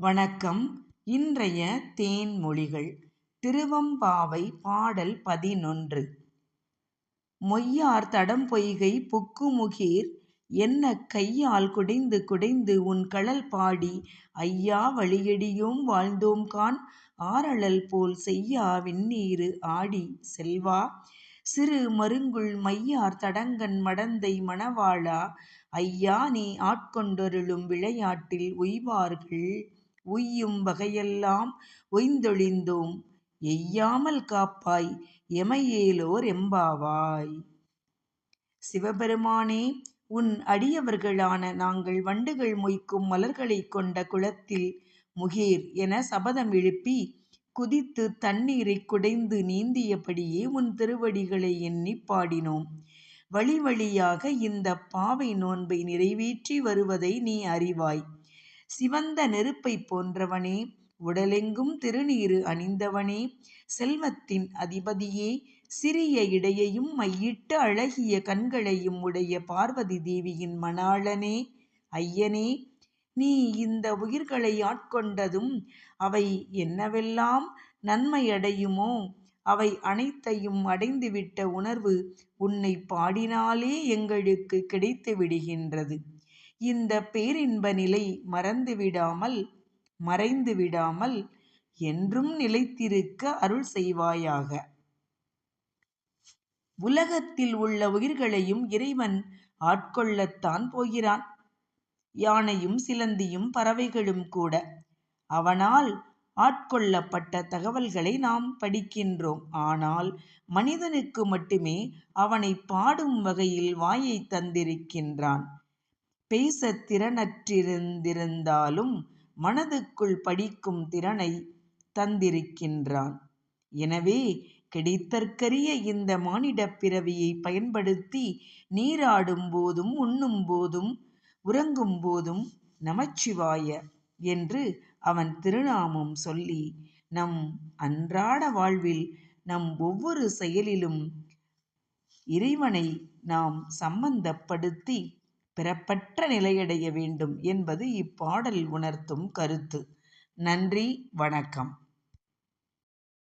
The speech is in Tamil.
வணக்கம். இன்றைய தேன்மொழிகள் திருவம்பாவை பாடல் பதினொன்று. மொய்யார் தடம்பொய்கை புக்குமுகீர் என்ன கையால் குடைந்து குடைந்து உன் கழல் பாடி ஐயா வழியடியோம் வாழ்ந்தோம்காண் ஆரழல் போல் செய்யா விண்ணீரு ஆடி செல்வா. சிறு மருங்குள் மையார் தடங்கன் மடந்தை மணவாளா ஐயா நீ ஆட்கொண்டருளும் விளையாட்டில் உய்வார்கள். உய்யும் வகையெல்லாம் ஒய்ந்தொழிந்தோம் எய்யாமல் காப்பாய் எமையேலோர் எம்பாவாய். சிவபெருமானே உன் அடியவர்களான நாங்கள் வண்டுகள் மொய்க்கும் மலர்களைக் கொண்ட குளத்தில் முகீர் என சபதம் எழுப்பி குதித்து தண்ணீரைக் குடைந்து நீந்தியபடியே உன் திருவடிகளை எண்ணிப் பாடினோம். வழி வழியாக இந்த பாவை நோன்பை நிறைவேற்றி வருவதை நீ அறிவாய். சிவந்த நெருப்பைப் போன்றவனே உடலெங்கும் திருநீறு அணிந்தவனே செல்வத்தின் அதிபதியே சிறிய இடையையும் மையிட்டு அழகிய கண்களையும் உடைய பார்வதி தேவியின் மணாளனே ஐயனே நீ இந்த உயிர்களை ஆட்கொண்டதும் அவை என்னவெல்லாம் நன்மையடையுமோ அவை அனைத்தையும் அடைந்துவிட்ட உணர்வு உன்னை பாடினாலே எங்களுக்கு கிடைத்து விடுகின்றது இந்த பேரின்ப நிலை மறந்துவிடாமல் மறைந்துவிடாமல் என்றும் நிலைத்திருக்க அருள் செய்வாயாக. உலகத்தில் உள்ள உயிர்களையும் இறைவன் ஆட்கொள்ளத்தான் போகிறான். யானையும் சிலந்தியும் பறவைகளும் கூட. அவனால் ஆட்கொள்ளப்பட்ட தகவல்களை நாம் படிக்கின்றோம். ஆனால் மனிதனுக்கு மட்டுமே அவனை பாடும் வகையில் வாயைத் தந்திருக்கின்றான். பேசத் திறனற்றிருந்திருந்தாலும் மனதுக்குள் படிக்கும் திறனை தந்திருக்கின்றான். எனவே கிடைத்தற்கரிய இந்த மானிடப் பிறவியைப் பயன்படுத்தி நீராடும் போதும் உண்ணும் போதும் உறங்கும் போதும் நமச்சிவாய என்று அவன் திருநாமம் சொல்லி நம் அன்றாட வாழ்வில் நம் ஒவ்வொரு செயலிலும் இறைவனை நாம் சம்பந்தப்படுத்தி பிறப்பற்ற நிலையடைய வேண்டும் என்பது இப்பாடல் உணர்த்தும் கருத்து. நன்றி வணக்கம்.